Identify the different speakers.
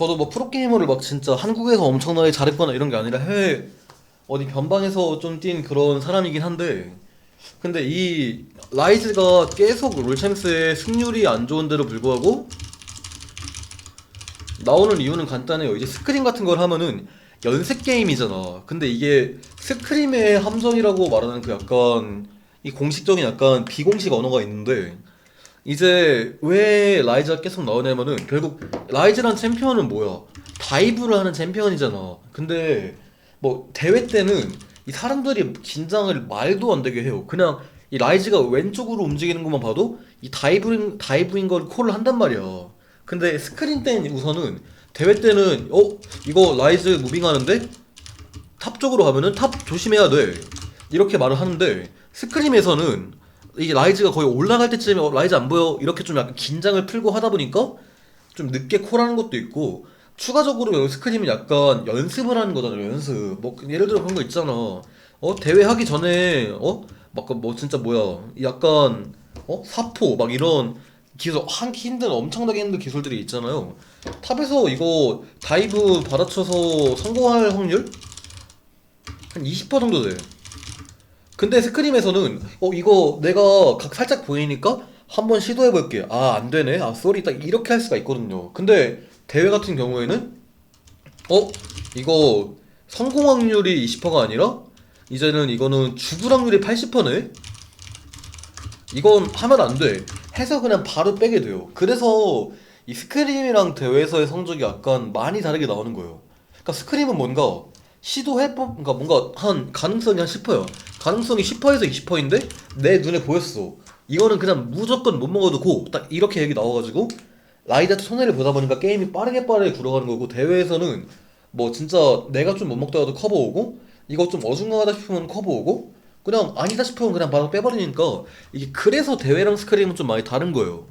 Speaker 1: 저도 뭐 프로게이머를 막 진짜 한국에서 엄청나게 잘했거나 이런 게 아니라 해외 어디 변방에서 좀 뛴 그런 사람이긴 한데 근데 이 라이즈가 계속 롤챔스의 승률이 안 좋은데도 불구하고 나오는 이유는 간단해요. 이제 스크림 같은 걸 하면은 연습 게임이잖아. 근데 이게 스크림의 함정이라고 말하는 그 약간 이 공식적인 약간 비공식 언어가 있는데 이제 왜 라이즈가 계속 나오냐면은 결국 라이즈란 챔피언은 뭐야? 다이브를 하는 챔피언이잖아. 근데 뭐 대회 때는 이 사람들이 긴장을 말도 안 되게 해요. 그냥 이 라이즈가 왼쪽으로 움직이는 것만 봐도 이 다이브인 다이브인 걸 콜을 한단 말이야. 근데 스크린 때는 우선은 대회 때는 어 이거 라이즈 무빙하는데 탑 쪽으로 가면은 탑 조심해야 돼 이렇게 말을 하는데 스크림에서는 이게 라이즈가 거의 올라갈 때쯤에 어, 라이즈 안 보여. 이렇게 좀 약간 긴장을 풀고 하다 보니까 좀 늦게 콜하는 것도 있고 추가적으로 여기 스크림은 약간 연습을 하는 거잖아요 연습. 뭐 예를 들어 그런 거 있잖아. 어 대회 하기 전에 어막뭐 진짜 뭐야. 약간 어? 사포 막 이런 기술 한 힘든 엄청나게 힘든 기술들이 있잖아요. 탑에서 이거 다이브 받아쳐서 성공할 확률? 한 20% 정도 돼. 근데 스크림에서는 어 이거 내가 각 살짝 보이니까 한번 시도해 볼게. 아, 안 되네. 아, 쏘리 딱 이렇게 할 수가 있거든요. 근데 대회 같은 경우에는 어 이거 성공 확률이 20%가 아니라 이제는 이거는 죽을 확률이 80%네. 이건 하면 안 돼. 해서 그냥 바로 빼게 돼요. 그래서 이 스크림이랑 대회에서의 성적이 약간 많이 다르게 나오는 거예요. 그러니까 스크림은 뭔가 시도해보, 그러니까 뭔가 한 가능성이 한 10%야. 가능성이 10%에서 20%인데 내 눈에 보였어. 이거는 그냥 무조건 못 먹어도 고. 딱 이렇게 얘기 나와가지고 라이다트 손해를 보다 보니까 게임이 빠르게 빠르게 굴러가는 거고 대회에서는 뭐 진짜 내가 좀 못 먹다가도 커버 오고 이거 좀 어중간하다 싶으면 커버 오고 그냥 아니다 싶으면 그냥 바로 빼버리니까 이게 그래서 대회랑 스크림은 좀 많이 다른 거예요.